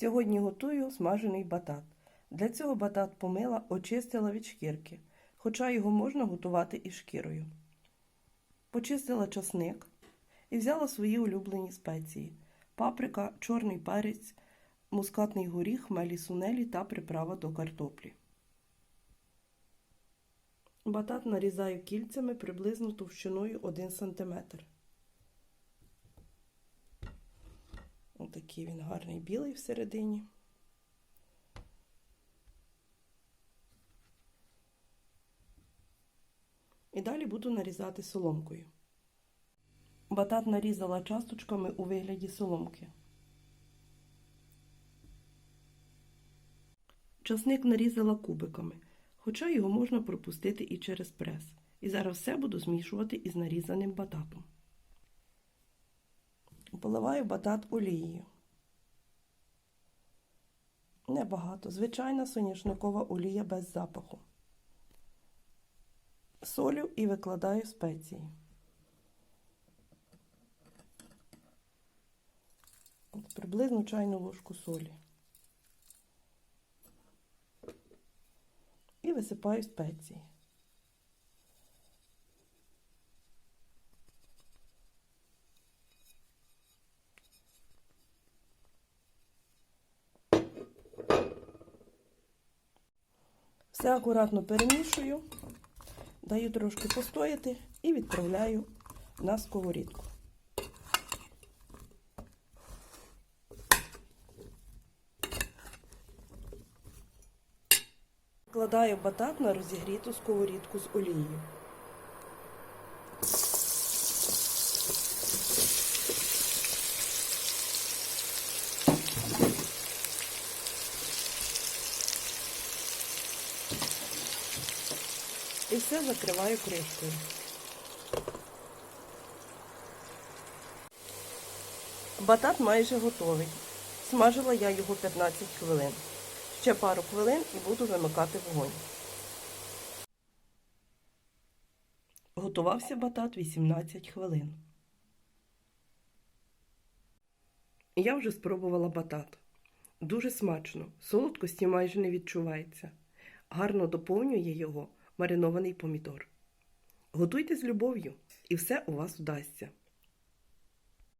Сьогодні готую смажений батат. Для цього батат помила, очистила від шкірки, хоча його можна готувати і шкірою. Почистила часник і взяла свої улюблені спеції: паприка, чорний перець, мускатний горіх, мелі сунелі та приправа до картоплі. Батат нарізаю кільцями приблизно товщиною 1 см. Отакий він гарний білий всередині. І далі буду нарізати соломкою. Батат нарізала часточками у вигляді соломки. Часник нарізала кубиками, хоча його можна пропустити і через прес. І зараз все буду змішувати із нарізаним бататом. Поливаю батат олією. Небагато. Звичайна соняшникова олія без запаху. Солю і викладаю спеції. От приблизно чайну ложку солі. І висипаю спеції. Все акуратно перемішую, даю трошки постояти і відправляю на сковорідку. Вкладаю батат на розігріту сковорідку з олією. І все закриваю кришкою. Батат майже готовий. Смажила я його 15 хвилин. Ще пару хвилин і буду вимикати вогонь. Готувався батат 18 хвилин. Я вже спробувала батат. Дуже смачно, солодкості майже не відчувається. Гарно доповнює його маринований помідор. Готуйте з любов'ю, і все у вас вдасться.